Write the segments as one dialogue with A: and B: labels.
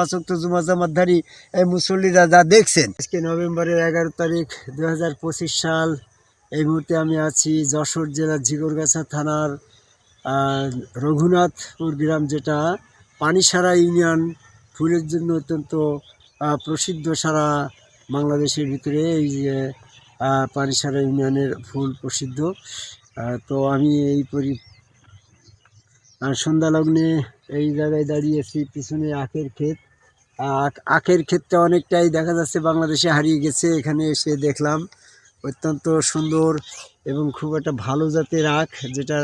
A: পাঁচক্ত জুমা জামাতধারী এই মুসল্লিরা যা দেখছেন। আজকে নভেম্বরের এগারো তারিখ দু হাজার পঁচিশ সাল। এই মুহূর্তে আমি আছি যশোর জেলার ঝিগরগাছা থানার রঘুনাথপুর গ্রাম যেটা পানিসারা ইউনিয়ন। ফুলের জন্য অত্যন্ত প্রসিদ্ধ সারা বাংলাদেশের ভিতরে এই যে পানিসারা ইউনিয়নের ফুল প্রসিদ্ধ। তো আমি এই পরি সন্ধ্যা লগ্নে এই জায়গায় দাঁড়িয়েছি পিছনে আখের ক্ষেত। আখের ক্ষেত্রে অনেকটাই দেখা যাচ্ছে বাংলাদেশে হারিয়ে গেছে, এখানে এসে দেখলাম। অত্যন্ত সুন্দর এবং খুব একটা ভালো জাতের আখ, যেটা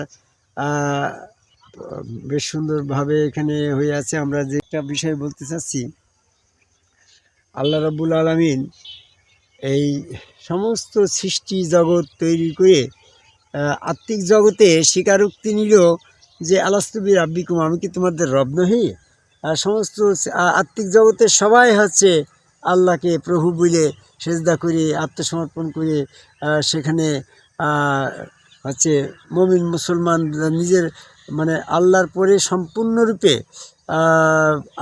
A: বেশ সুন্দরভাবে এখানে হয়ে আছে। আমরা যে একটা বিষয় বলতে চাচ্ছি, আল্লাহ রাব্বুল আলমিন এই সমস্ত সৃষ্টি জগৎ তৈরি করে আত্মিক জগতে স্বীকারোক্তি নিল যে আলাস্তবি রাব্বিকুম আমি কি তোমাদের রব নহি? সমস্ত আত্মিক জগতের সবাই হচ্ছে আল্লাহকে প্রভু বলে সেজদা করে, আত্মসমর্পণ করে সেখানে হচ্ছে মমিন মুসলমান নিজের মানে আল্লাহর পরে সম্পূর্ণরূপে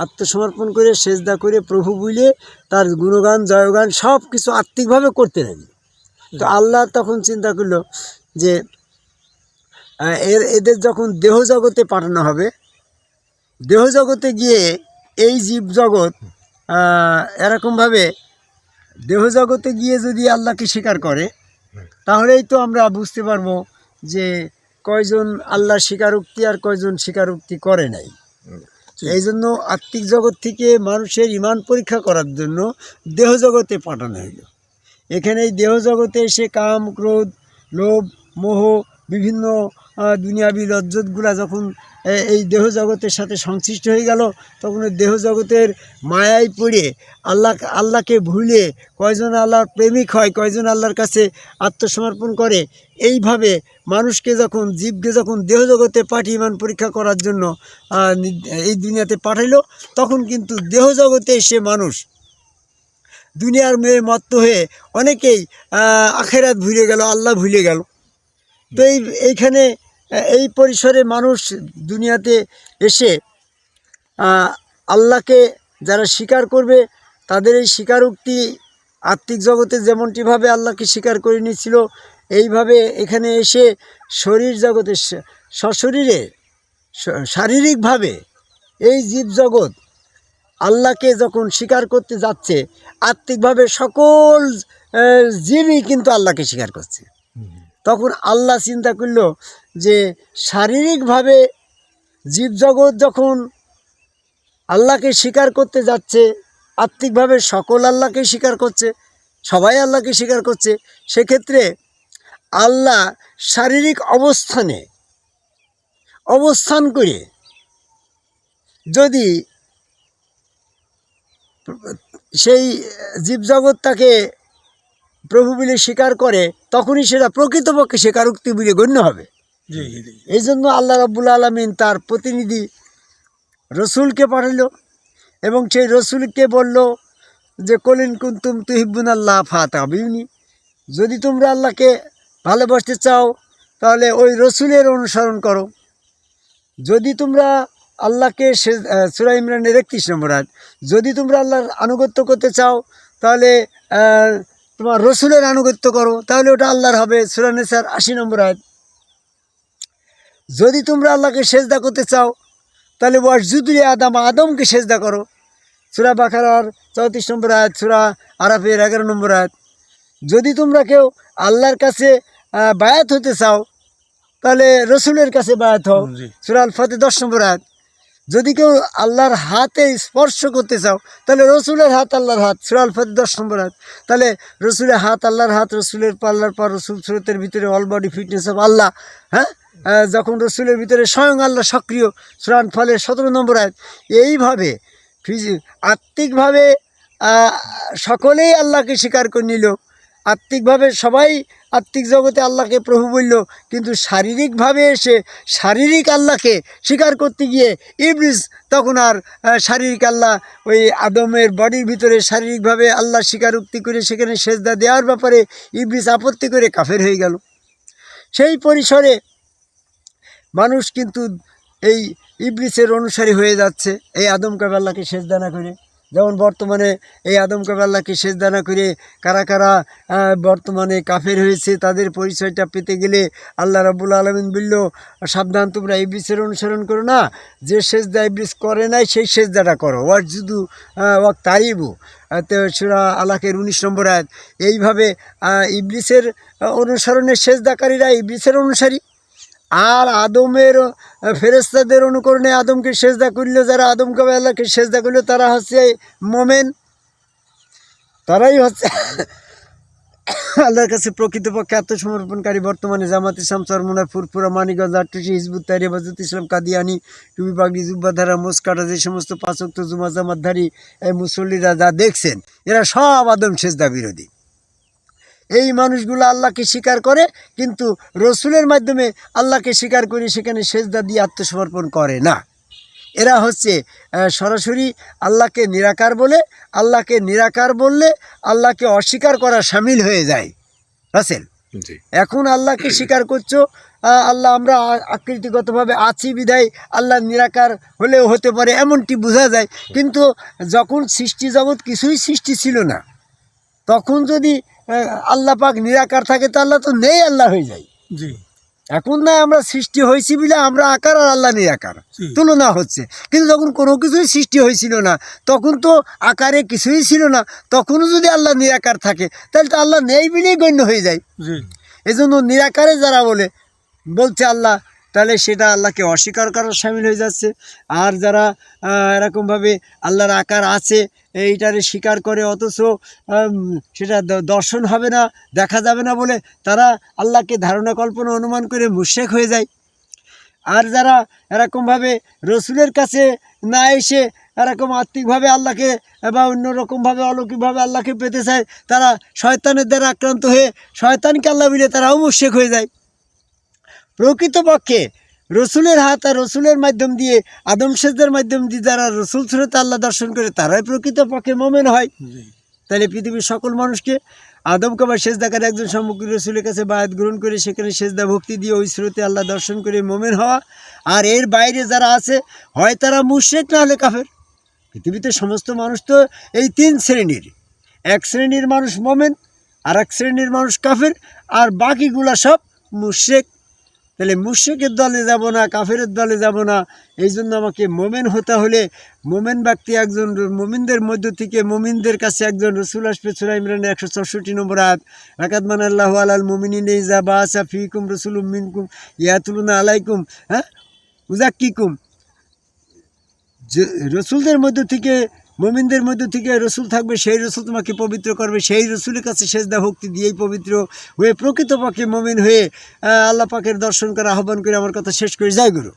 A: আত্মসমর্পণ করে, সেজদা করে, প্রভু বলে তার গুণগান, জয়গান সব কিছু আত্মিকভাবে করতে লাগল। তো আল্লাহ তখন চিন্তা করল যে এর, এদের যখন দেহ জগতে পাঠানো হবে দেহ জগতে গিয়ে এই জীব জগৎ এরকমভাবে দেহ জগতে গিয়ে যদি আল্লাহকে স্বীকার করে তাহলেই তো আমরা বুঝতে পারব যে কয়জন আল্লাহ স্বীকারোক্তি আর কয়জন স্বীকারোক্তি করে নাই। এই জন্য আত্মিক জগৎ থেকে মানুষের ইমান পরীক্ষা করার জন্য দেহ জগতে পাঠানো হইল। এখানে এই দেহ জগতে এসে কাম ক্রোধ লোভ মোহ বিভিন্ন দুনিয়াবি লজ্জতগুলা যখন এই দেহ জগতের সাথে সংশ্লিষ্ট হয়ে গেল, তখন দেহ জগতের মায়ায় পড়ে আল্লাহ, আল্লাহকে ভুলে কয়জন আল্লাহর প্রেমিক হয়, কয়জন আল্লাহর কাছে আত্মসমর্পণ করে, এইভাবে মানুষকে যখন, জীবকে যখন দেহ জগতে পাঠিয়ে ইমান পরীক্ষা করার জন্য এই দুনিয়াতে পাঠাইলো, তখন কিন্তু দেহ জগতে সে মানুষ দুনিয়ার মেয়ে মত্ত হয়ে অনেকেই আখেরাত ভুলে গেল, আল্লাহ ভুলে গেল। তো এই, এইখানে এই পরিসরে মানুষ দুনিয়াতে এসে আল্লাহকে যারা স্বীকার করবে, তাদের এই স্বীকারোক্তি আত্মিক জগতে যেমনটিভাবে আল্লাহকে স্বীকার করে নিয়েছিল, এইভাবে এখানে এসে শরীর জগতে, সশরীরে শারীরিকভাবে এই জীব জগৎ আল্লাহকে যখন স্বীকার করতে যাচ্ছে, আত্মিকভাবে সকল জীবই কিন্তু আল্লাহকে স্বীকার করছে। তখন আল্লাহ চিন্তা করল যে শারীরিকভাবে জীবজগৎ যখন আল্লাহকে স্বীকার করতে যাচ্ছে, আত্মিকভাবে সকল আল্লাহকে স্বীকার করছে, সবাই আল্লাহকে স্বীকার করছে, সেক্ষেত্রে আল্লাহ শারীরিক অবস্থানে অবস্থান করে যদি সেই জীবজগৎ তাকে প্রভু বলে স্বীকার করে তখনই সেটা প্রকৃতপক্ষে স্বীকারোক্তি বলে গণ্য হবে। এই জন্য আল্লাহ রাব্বুল আলমিন তার প্রতিনিধি রসুলকে পাঠালো এবং সেই রসুলকে বলল যে কলিন কুন্তুম তুহিব্বুন আল্লাহ ফাতাবিউনি। যদি তোমরা আল্লাহকে ভালোবাসতে চাও তাহলে ওই রসুলের অনুসরণ করো। যদি তোমরা আল্লাহকে সে সুরা ইমরানের একত্রিশ নম্বর আয়াত, যদি তোমরা আল্লাহর আনুগত্য করতে চাও তাহলে তোমার রসুলের আনুগত্য করো তাহলে ওটা আল্লাহর হবে। সুরানেসার আশি নম্বর আয়াত। যদি তোমরা আল্লাহকে সেজদা করতে চাও তাহলে ওয়াসজুদুল আদম আদমকে সেজদা করো। সুরা বাখারার চৌত্রিশ নম্বর আয়াত সুরা আরাফের এগারো নম্বর আয়াত। যদি তোমরা কেউ আল্লাহর কাছে বায়াত হতে চাও তাহলে রসুলের কাছে বায়াত হও। সুরা আল ফাতে দশ নম্বর আয়াত। যদি কেউ আল্লাহর হাতে স্পর্শ করতে চাও, তাহলে রসুলের হাত আল্লাহর হাত, সুরা আল ফাতে দশ নম্বর হাত তাহলে রসুলের হাত আল্লাহর হাত, রসুলের পাল্লার পর রসুল সুরতের ভিতরে all body fitness of Allah হ্যাঁ? যখন রসুলের ভিতরে স্বয়ং আল্লাহ সক্রিয় সুরান ফলের সতেরো নম্বর আয়াত। এইভাবে ফিজি, আত্মিকভাবে সকলেই আল্লাহকে স্বীকার করে নিল। আত্মিকভাবে সবাই আত্মিক জগতে আল্লাহকে প্রভু বলল, কিন্তু শারীরিকভাবে এসে শারীরিক আল্লাহকে স্বীকার করতে গিয়ে ইবলিস তখন আর শারীরিক আল্লাহ ওই আদমের বডির ভিতরে শারীরিকভাবে আল্লাহ স্বীকারোক্তি করে সেখানে সেজদা দেওয়ার ব্যাপারে ইবলিস আপত্তি করে কাফের হয়ে গেল। সেই পরিসরে মানুষ কিন্তু এই ইবলিসের অনুসারী হয়ে যাচ্ছে, এই আদম কাবে আল্লাহকে সেজদা না করে। যেমন বর্তমানে এই আদম কবে আল্লাহকে সেজদা না করে কারা কারা বর্তমানে কাফের হয়েছে তাদের পরিচয়টা পেতে গেলে আল্লাহ রাবুল আলমিন বলল, সাবধান তোমরা ইবলিসের অনুসরণ করো না, যে সেজদা ইবলিস করে নাই সেই সেজদাটা করো। ওয়ার শুধু ওয়াক তাইবু তো সুরা আলাকের উনিশ নম্বর আয়াত। এইভাবে ইবলিসের অনুসরণের সেজদাকারীরা ইবলিসের অনুসারী। আর আদমের ফেরেস্তাদের অনুকরণে আদমকে সেজদা করল, যারা আদমকে আল্লাহকে সেজদা করল, তারা হচ্ছে মোমেন। তারাই হচ্ছে আল্লাহর কাছে প্রকৃতপক্ষে আত্মসমর্পণকারী বর্তমানে জামাত ইসলাম, চরমোনার, ফুরফুরা মানিগঞ্জ আটটি হিজবুত তারি হেফাজত ইসলাম, কাদিয়ানি, টুপি, পাগড়ি জুব্বাধারা মোসকাটা, যে সমস্ত পাঁচক্ত জুমা জামাতধারী, এই মুসল্লিরা যা দেখছেন, এরা সব আদম সেজদা বিরোধী। এই মানুষগুলো আল্লাহকে স্বীকার করে কিন্তু রসুলের মাধ্যমে আল্লাহকে স্বীকার করে সেখানে সেজদা দিয়ে আত্মসমর্পণ করে না। এরা হচ্ছে সরাসরি আল্লাহকে নিরাকার বলে আল্লাহকে নিরাকার বললে আল্লাহকে অস্বীকার করা সামিল হয়ে যায়। রাসেল? এখন আল্লাহকে স্বীকার করছ আল্লাহ আমরা আকৃতিগতভাবে আছি বিদায় আল্লাহ নিরাকার হলেও হতে পারে এমনটি বোঝা যায়। কিন্তু যখন সৃষ্টি জগৎ কিছুই সৃষ্টি ছিল না তখন যদি আল্লাহ পাক নিরাকার থাকে তো আল্লাহ তো নেই আল্লাহ হয়ে যায়।
B: জি।
A: এখন না আমরা সৃষ্টি হয়েছি বলে আমরা আকার আর আল্লাহ নিরাকার। তুলনা হচ্ছে। কিন্তু যখন কোনো কিছুই সৃষ্টি হয়েছিল না তখন তো আকারে কিছুই ছিল না তখনও যদি আল্লাহ নিরাকার থাকে তাহলে তো আল্লাহ নেই বলেই গণ্য হয়ে যায়। এজন্য নিরাকারে যারা বলে বলছে আল্লাহ তাহলে সেটা আল্লাহকে অস্বীকার করার সামিল হয়ে যাচ্ছে। আর যারা এরকমভাবে আল্লাহর আকার আছে, এইটারে স্বীকার করে অথচ সেটা দর্শন হবে না, দেখা যাবে না বলে তারা আল্লাহকে ধারণা কল্পনা অনুমান করে মুশেক হয়ে যায়। আর যারা এরকমভাবে রসুলের কাছে না এসে এরকম আত্মিকভাবে আল্লাহকে বা অন্যরকমভাবে অলৌকিকভাবে আল্লাহকে পেতে চায়, তারা শয়তানের দ্বারা আক্রান্ত হয়ে শয়তানকে আল্লাহ মিলে তারাও মুশেক হয়ে যায়। প্রকৃতপক্ষে রসুলের হাত আর রসুলের মাধ্যম দিয়ে আদম সেজদের মাধ্যম দিয়ে যারা রসুল সুরতে আল্লাহ দর্শন করে তারাই প্রকৃতপক্ষে মোমেন হয়। তাহলে পৃথিবীর সকল মানুষকে আদমকে বা সেজদাকার একজন সামগ্রী রসুলের কাছে বায়াত গ্রহণ করে সেখানে সেজদা ভক্তি দিয়ে ওই স্রোতে আল্লাহ দর্শন করে মোমেন হওয়া। আর এর বাইরে যারা আছে হয় তারা মুশ্রেক না হলে কাফের। পৃথিবীতে সমস্ত মানুষ তো এই তিন শ্রেণির। এক শ্রেণির মানুষ মোমেন আর এক শ্রেণির মানুষ কাফের আর বাকিগুলা সব মুশ্রেক। তাহলে মুশ্রিকের দলে যাব না কাফের দলে যাব না, এই জন্য আমাকে মোমেন হতে হলে মোমেন ব্যক্তি একজন, মোমিনদের মধ্য থেকে মোমিনদের কাছে একজন রসুল আসবে, সুরা ইমরানের একশো চৌষট্টি নম্বর আয়াত। রাকাত মান আল্লাহ আলাল মোমিনিন ইজা বা আসা ফিকুম রসুল মিনকুম ইয়াতুলুনা আলাইকুম হ্যাঁ? উজাক্কিকুম যে রসুলদের মধ্য থেকে মোমিনদের মধ্যে থেকে রসুল থাকবে, সেই রসুল তোমাকে পবিত্র করবে, সেই রসুলের কাছে সেজদা ভক্তি দিয়েই পবিত্র হয়ে প্রকৃতপক্ষে মোমিন হয়ে আল্লাহ পাকের দর্শন করে, আহ্বান করে আমার কথা শেষ করে। যায় গুরু।